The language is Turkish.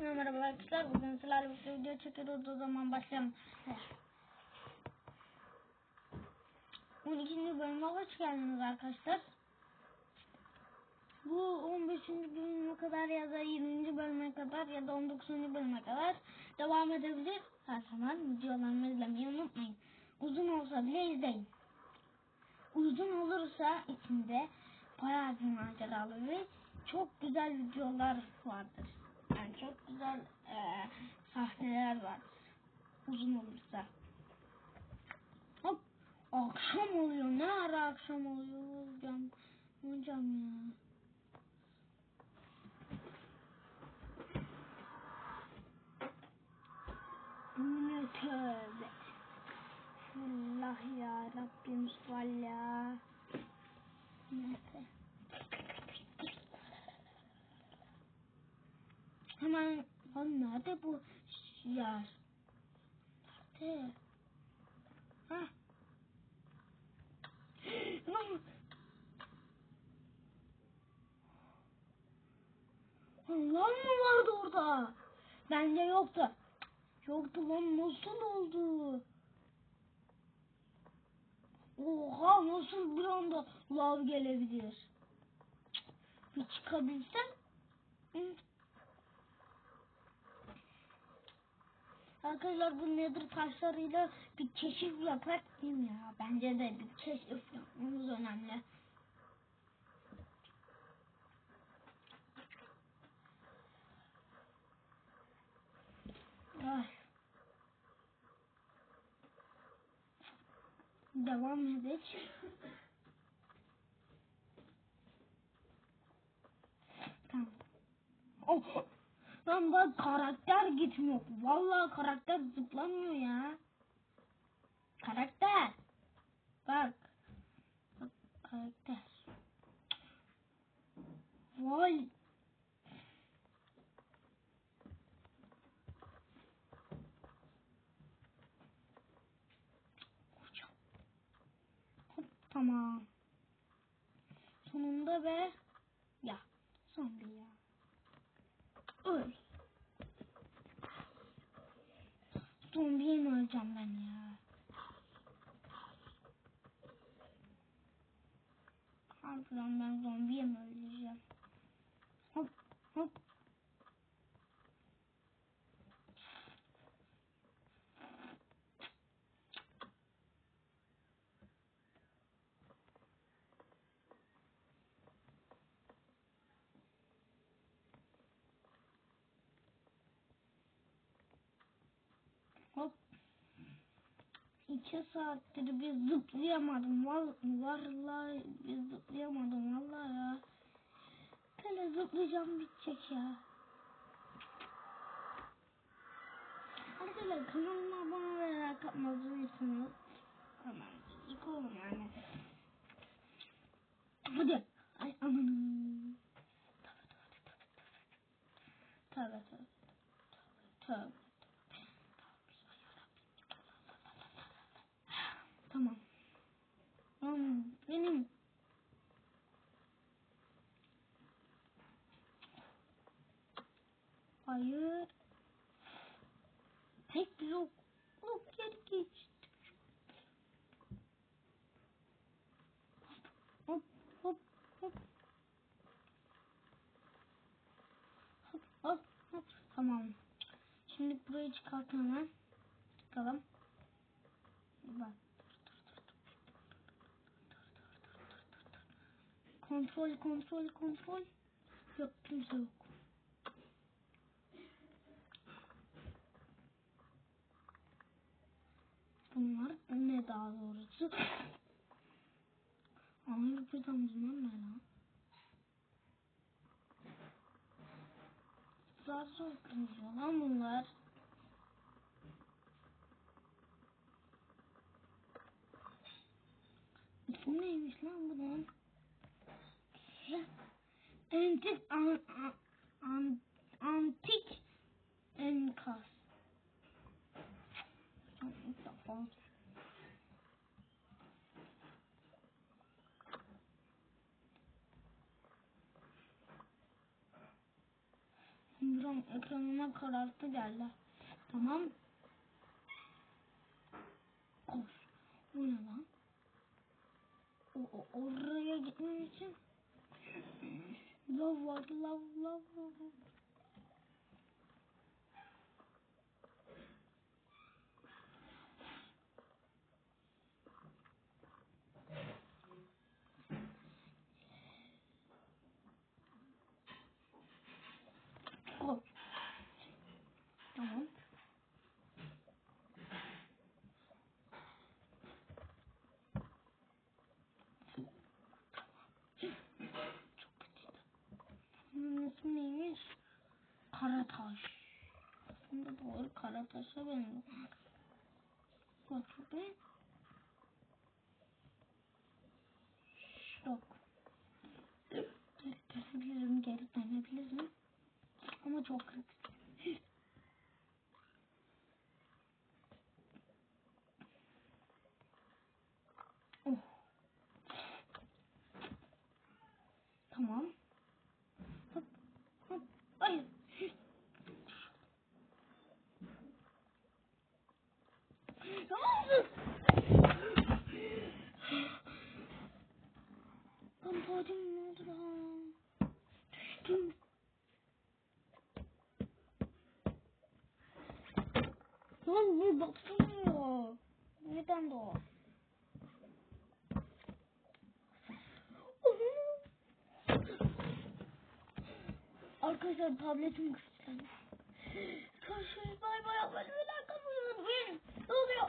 Merhaba arkadaşlar. Bugün sizlerle birlikte video çekiyoruz. O zaman başlayalım. 12. bölüme hoş geldiniz arkadaşlar. Bu 15. bölüme kadar ya da 20. bölüme kadar ya da 19. bölüme kadar devam edebilir. Her zaman videolarımı izlemeyi unutmayın. Uzun olsa bile izleyin. Uzun olursa içinde bayağı bir maceralı ve çok güzel videolar vardır. Yani çok güzel eee sahneler vardır. Uzun olursa. Hop. Akşam oluyor. Ne ara akşam oluyor? Hocam. Hocam ya. Ne tövbe. Allah ya Rabbim salli. Neyse. Hemen lan nerede bu yer? Nerede? Ha? Lan Lan mı vardı orada? Bence yoktu. Yoktu lan nasıl oldu? Oha nasıl bir anda lav gelebilir? Bir çıkabilsem. Arkadaşlar bu nedir taşlarıyla bir keşif yapmak değil ya? Bence de bir keşif yapmamız önemli. Ay. Devam edelim. Tamam. Oh. Bak karakter gitmiyor. Vallahi karakter zıplamıyor ya. Karakter. Bak. Bak karakter. Vay. Hop, Tamam. Sonunda be. Ya. Son bir ya. Öl. Mi öleceğim ben ya? Harbiden ben zombiye mi öleceğim? Hop hop. Hop. İki saattir bir zıplayamadım. Val vallahi bir zıplayamadım vallahi ya. Böyle zıplayacağım bitecek ya. Arkadaşlar kanalıma abone like atmadıysanız hemen ilk olun yani. Hadi. Ay amanın. Tövbe tövbe tövbe. Tövbe. Tamam. Tamam. Benim. Hayır. Tek blok. Blok yer geçti. Hop hop hop. Hop hop hop. Tamam. Şimdi burayı çıkart hemen. Çıkalım. Bak. Kontrol, kontrol, kontrol. Yok kimse yok. Bunlar ne daha doğrusu? Anlık bir damızlar ne lan? Zar zor konuşuyor lan bunlar. İsmi neymiş lan bunun? Antik an, an, an, antik enkaz. Buram Ekran, ekranıma karartı geldi. Tamam. Koş. Bu ne lan? O, o, oraya gitmem için lav var lav lav lav. Koş. Benziyor. Bak şurada. Yok. Geri dönebilirim, geri dönebilirim. Ama çok kritik. Oh. Tamam. Hop, hop. Hayır. Ne oldu? Lan boğdum ne oldu lan? Düştüm. Lan bu baksana. Neden de o? Arkadaşlar tabletim güçlendi. Görüşürüz bay bay. Abone olmayı, unutmayın. Ne oluyor?